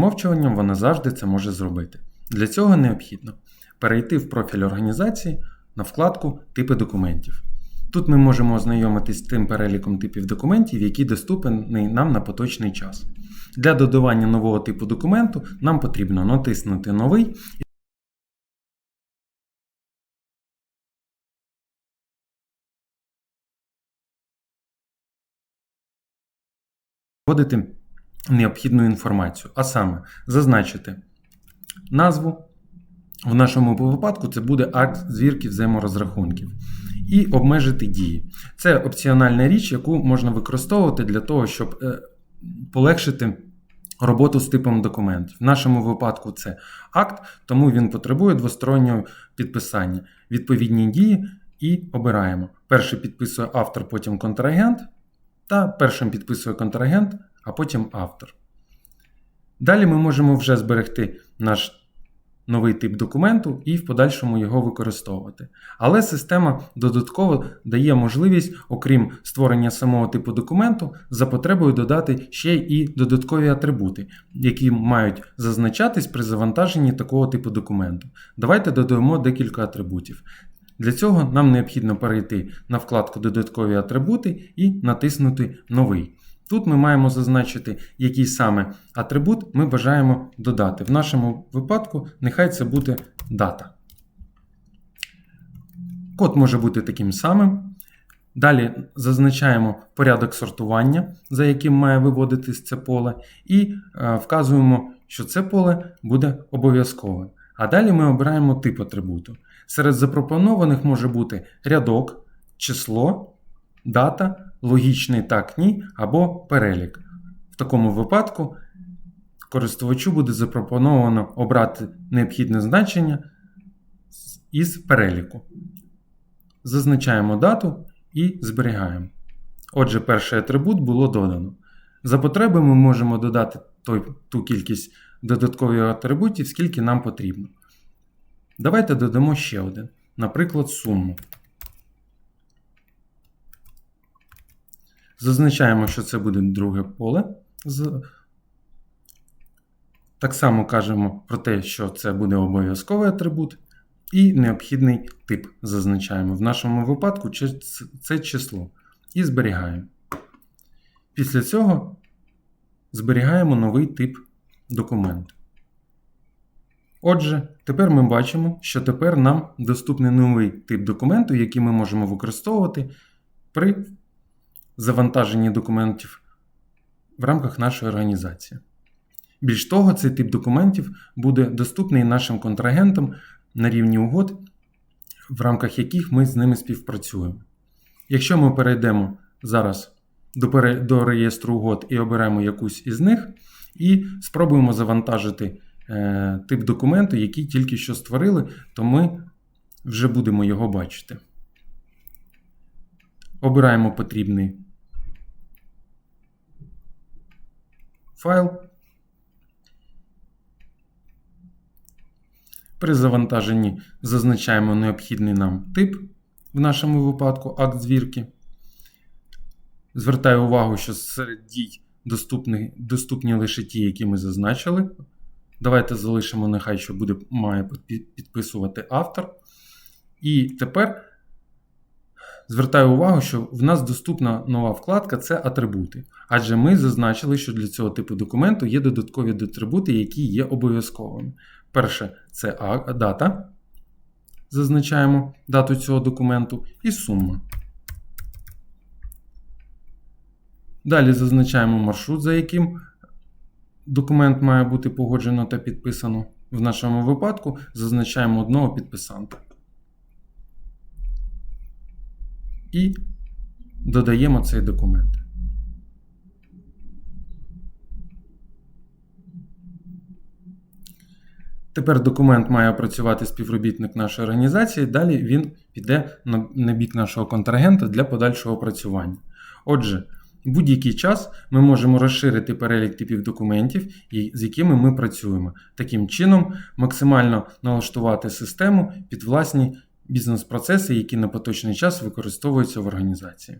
замовчуванням вона завжди це може зробити. Для цього необхідно перейти в профіль організації на вкладку Типи документів. Тут ми можемо ознайомитись з тим переліком типів документів, який доступний нам на поточний час. Для додавання нового типу документу нам потрібно натиснути Новий вводити необхідну інформацію, а саме зазначити назву. В нашому випадку це буде акт звірки взаєморозрахунків. І обмежити дії. Це опціональна річ, яку можна використовувати для того, щоб е, полегшити роботу з типом документів. В нашому випадку це акт, тому він потребує двостороннього підписання. Відповідні дії і обираємо. Перший підписує автор, потім контрагент, та першим підписує контрагент, а потім автор. Далі ми можемо вже зберегти наш новий тип документу і в подальшому його використовувати. Але система додатково дає можливість, окрім створення самого типу документу, за потребою додати ще і додаткові атрибути, які мають зазначатись при завантаженні такого типу документу. Давайте додаємо декілька атрибутів. Для цього нам необхідно перейти на вкладку Додаткові атрибути і натиснути Новий. Тут ми маємо зазначити, який саме атрибут ми бажаємо додати. В нашому випадку нехай це буде дата. Код може бути таким самим. Далі зазначаємо порядок сортування, за яким має виводитись це поле, і е, вказуємо, що це поле буде обов'язковим. А далі ми обираємо тип атрибуту. Серед запропонованих може бути рядок, число, дата логічний так ні або перелік. В такому випадку користувачу буде запропоновано обрати необхідне значення із переліку. Зазначаємо дату і зберігаємо. Отже, перший атрибут було додано. За потреби ми можемо додати той, ту кількість додаткових атрибутів, скільки нам потрібно. Давайте додамо ще один, наприклад, суму. Зазначаємо, що це буде друге поле. Так само кажемо про те, що це буде обов'язковий атрибут. І необхідний тип зазначаємо. В нашому випадку це число. І зберігаємо. Після цього зберігаємо новий тип документу. Отже, тепер ми бачимо, що тепер нам доступний новий тип документу, який ми можемо використовувати при завантаженні документів в рамках нашої організації. Більш того, цей тип документів буде доступний нашим контрагентам на рівні угод, в рамках яких ми з ними співпрацюємо. Якщо ми перейдемо зараз до до реєстру угод і оберемо якусь із них, і спробуємо завантажити е, тип документу, який тільки що створили, то ми вже будемо його бачити. Обираємо потрібний файл. При завантаженні зазначаємо необхідний нам тип, в нашому випадку акт звірки. Звертаю увагу, що серед дій доступні, доступні лише ті, які ми зазначили. Давайте залишимо, нехай що буде, має підписувати автор. І тепер Звертаю увагу, що в нас доступна нова вкладка це атрибути. Адже ми зазначили, що для цього типу документу є додаткові атрибути, які є обов'язковими. Перше це дата. Зазначаємо дату цього документу і сума. Далі зазначаємо маршрут, за яким документ має бути погоджено та підписано. В нашому випадку зазначаємо одного підписанта. І додаємо цей документ. Тепер документ має опрацювати співробітник нашої організації, далі він піде на бік нашого контрагента для подальшого опрацювання. Отже, будь-який час ми можемо розширити перелік типів документів, з якими ми працюємо. Таким чином, максимально налаштувати систему під власні бізнес-процеси, які на поточний час використовуються в організації.